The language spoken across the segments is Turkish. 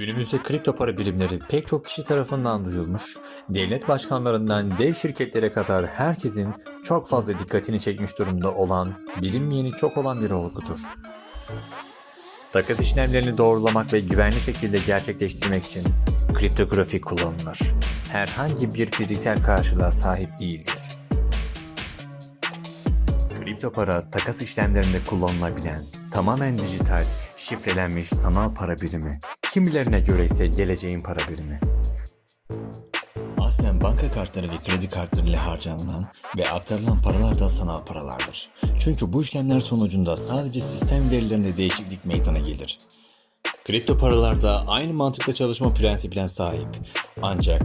Günümüzde kripto para birimleri pek çok kişi tarafından duyulmuş, devlet başkanlarından dev şirketlere kadar herkesin çok fazla dikkatini çekmiş durumda olan, bilinmeyeni çok olan bir olgudur. Takas işlemlerini doğrulamak ve güvenli şekilde gerçekleştirmek için kriptografi kullanılır. Herhangi bir fiziksel karşılığa sahip değildir. Kripto para takas işlemlerinde kullanılabilen tamamen dijital, şifrelenmiş sanal para birimi, kimilerine göre ise geleceğin para birimi. Aslen banka kartları ve kredi kartları ile harcanılan ve aktarılan paralar da sanal paralardır. Çünkü bu işlemler sonucunda sadece sistem verilerinde değişiklik meydana gelir. Kripto paralar da aynı mantıkla çalışma prensibine sahip. Ancak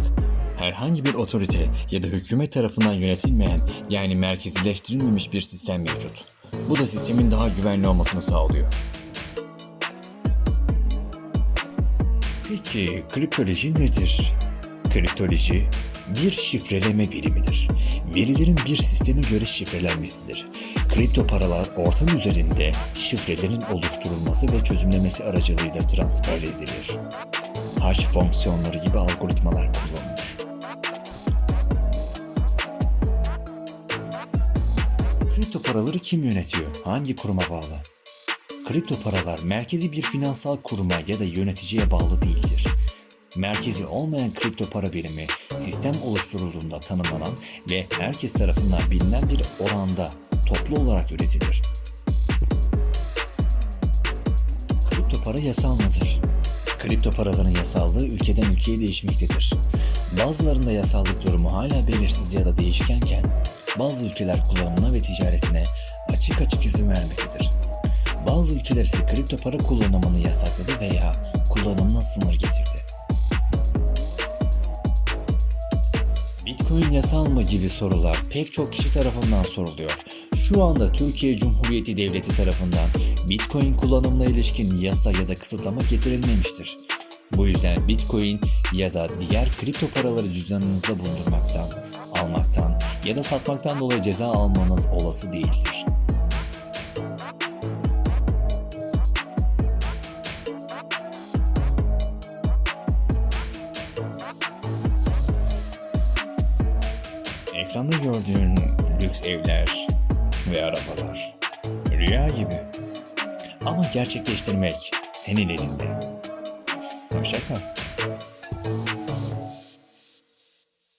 herhangi bir otorite ya da hükümet tarafından yönetilmeyen yani merkezileştirilmemiş bir sistem mevcut. Bu da sistemin daha güvenli olmasını sağlıyor. Peki kriptoloji nedir? Kriptoloji bir şifreleme birimidir. Verilerin bir sisteme göre şifrelenmesidir. Kripto paralar ortam üzerinde şifrelerin oluşturulması ve çözümlemesi aracılığıyla transfer edilir. Hash fonksiyonları gibi algoritmalar kullanılır. Kripto paraları kim yönetiyor? Hangi kuruma bağlı? Kripto paralar merkezi bir finansal kuruma ya da yöneticiye bağlı değildir. Merkezi olmayan kripto para birimi sistem oluşturulduğunda tanımlanan ve herkes tarafından bilinen bir oranda toplu olarak üretilir. Kripto para yasal mıdır? Kripto paraların yasallığı ülkeden ülkeye değişmektedir. Bazılarında yasallık durumu hala belirsiz ya da değişkenken bazı ülkeler kullanımına ve ticaretine açık açık izin vermektedir. Bazı ülkeler ise kripto para kullanımını yasakladı veya kullanımına sınır getirdi. Bitcoin yasal mı gibi sorular pek çok kişi tarafından soruluyor. Şu anda Türkiye Cumhuriyeti Devleti tarafından Bitcoin kullanımına ilişkin yasa ya da kısıtlama getirilmemiştir. Bu yüzden Bitcoin ya da diğer kripto paraları cüzdanınızda bulundurmaktan, almaktan ya da satmaktan dolayı ceza almanız olası değildir. Ekranda gördüğün lüks evler ve arabalar rüya gibi. Ama gerçekleştirmek senin elinde. Hoşça kal.